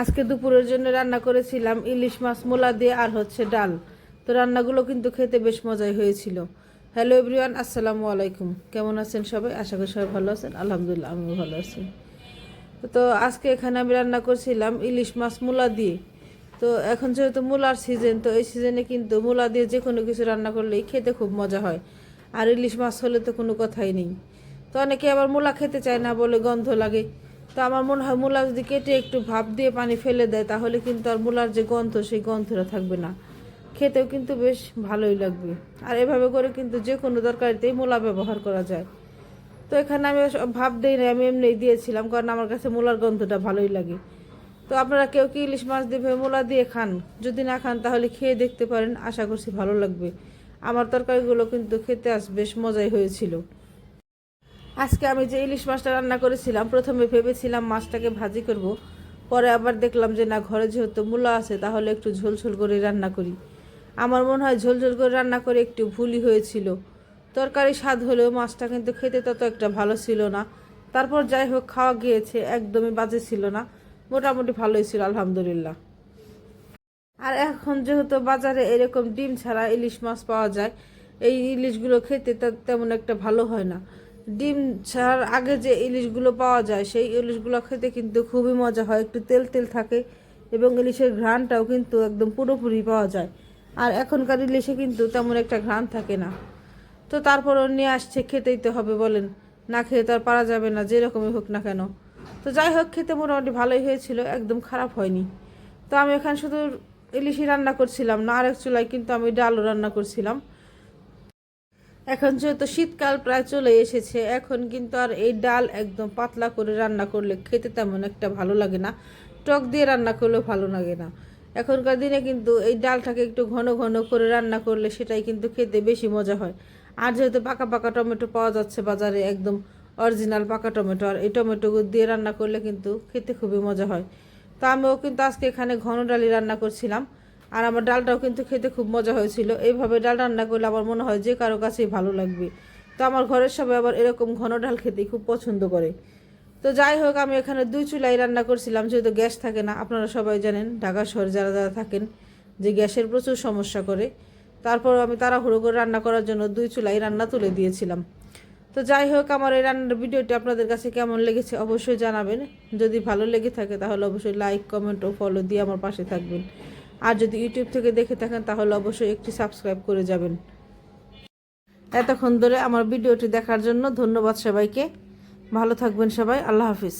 আজকে দুপুরের জন্য রান্না করেছিলাম ইলিশ মাছ, মোলা দিয়ে আর হচ্ছে ডাল। তো রান্নাগুলো কিন্তু খেতে বেশ মজাই হয়েছিল। হ্যালো এভরিওয়ান, আসসালামু আলাইকুম। কেমন আছেন সবাই? আশা করি সবাই ভালো আছেন। আলহামদুলিল্লাহ, আমিও ভালো আছি। তো আজকে এখানে আমি রান্না করছিলাম ইলিশ মাছ, মূলা দিয়ে। তো এখন যেহেতু মূলার সিজন তো এই সিজনে কিন্তু মূলা দিয়ে যে কোনো কিছু রান্না করলেই খেতে খুব মজা হয়। আর ইলিশ মাছ হলে তো কোনো কথাই নেই। তো অনেকে আবার মূলা খেতে চায় না বলে গন্ধ লাগে। তো আমার মনে হয় মূলা যদি কেটে একটু ভাপ দিয়ে পানি ফেলে দেয়, তাহলে কিন্তু আর মূলার যে গন্ধ, সেই গন্ধটা থাকবে না। খেতেও কিন্তু বেশ ভালোই লাগবে। আর এভাবে করে কিন্তু যে কোনো তরকারিতেই মূলা ব্যবহার করা যায়। তো এখানে আমি ভাব দিই না আমি এমনি দিয়েছিলাম, কারণ আমার কাছে মূলার গন্ধটা ভালোই লাগে। তো আপনারা কেউ কি ইলিশ মাছ দিয়ে মূলা দিয়ে খান? যদি না খান, তাহলে খেয়ে দেখতে পারেন, আশা করছি ভালো লাগবে। আমার তরকারিগুলো কিন্তু খেতে আস বেশ মজাই হয়েছিল। আজকে আমি যে ইলিশ মাছটা রান্না করেছিলাম, প্রথমে ভেবেছিলাম মাছটাকে ভাজি করব। পরে আবার দেখলাম যে না, ঘরে যেহেতু মূলা আছে, তাহলে একটু ঝোল ঝোল করে রান্না করি। আমার মনে হয় ঝোল ঝোল করে রান্না করে একটু ভুলই হয়েছিল। তরকারি স্বাদ হলেও মাছটা কিন্তু খেতে তত একটা ভালো ছিল না। তারপর যাই হোক, খাওয়া গিয়েছে, একদমই বাজে ছিল না। মোটামুটি ভালোই ছিল, আলহামদুলিল্লাহ। আর এখন যেহেতু বাজারে এরকম ডিম ছাড়া ইলিশ মাছ পাওয়া যায়, এই ইলিশগুলো খেতে তেমন একটা ভালো হয় না। ডিম ছাড়ার আগে যে ইলিশগুলো পাওয়া যায়, সেই ইলিশগুলো খেতে কিন্তু খুবই মজা হয়। একটু তেল তেল থাকে এবং ইলিশের ঘ্রাণটাও কিন্তু একদম পুরোপুরি পাওয়া যায়। আর এখনকার ইলিশে কিন্তু তেমন একটা ঘ্রাণ থাকে না। তো তারপরও নিয়ে আসছে, খেতেই তো হবে বলেন। না খেয়ে তো আর পারা যাবে না, যেরকমই হোক না কেন। তো যাই হোক, খেতে মোটামুটি ভালোই হয়েছিল, একদম খারাপ হয়নি। তো আমি এখানে শুধু ইলিশই রান্না করছিলাম, না আরেক চুলায় কিন্তু আমি ডালও রান্না করছিলাম। এখন যেহেতু শীতকাল প্রায় চলে এসেছে, এখন কিন্তু আর এই ডাল একদম পাতলা করে রান্না করলে খেতে তেমন একটা ভালো লাগে না। টক দিয়ে রান্না করলেও ভালো লাগে না। এখনকার দিনে কিন্তু এই ডালটাকে একটু ঘন ঘন করে রান্না করলে সেটাই কিন্তু খেতে বেশি মজা হয়। আর যেহেতু পাকা পাকা টমেটো পাওয়া যাচ্ছে বাজারে, একদম অরিজিনাল পাকা টমেটো, আর এই টমেটো দিয়ে রান্না করলে কিন্তু খেতে খুবই মজা হয়। তো আমিও কিন্তু আজকে এখানে ঘন ডালি রান্না করছিলাম। আর আমার ডালটাও কিন্তু খেতে খুব মজা হয়েছিল। এইভাবে ডাল রান্না করলে আমার মনে হয় যে কারও কাছেই ভালো লাগবে। তো আমার ঘরের সবাই আবার এরকম ঘন ডাল খেতে খুব পছন্দ করে। তো যাই হোক, আমি এখানে দুই চুলাই রান্না করছিলাম, যেহেতু গ্যাস থাকে না। আপনারা সবাই জানেন, ঢাকা শহরে যারা যারা থাকেন, যে গ্যাসের প্রচুর সমস্যা করে। তারপর আমি তাড়াহুড়ো করে রান্না করার জন্য দুই চুলাই রান্না তুলে দিয়েছিলাম। তো যাই হোক, আমার এই রান্নার ভিডিওটি আপনাদের কাছে কেমন লেগেছে অবশ্যই জানাবেন। যদি ভালো লেগে থাকে, তাহলে অবশ্যই লাইক কমেন্ট ও ফলো দিয়ে আমার পাশে থাকবেন। আর যদি ইউটিউব থেকে দেখে থাকেন, তাহলে অবশ্যই একটি সাবস্ক্রাইব করে যাবেন। এতক্ষণ ধরে আমার ভিডিওটি দেখার জন্য ধন্যবাদ সবাইকে। ভালো থাকবেন সবাই। আল্লাহ হাফিজ।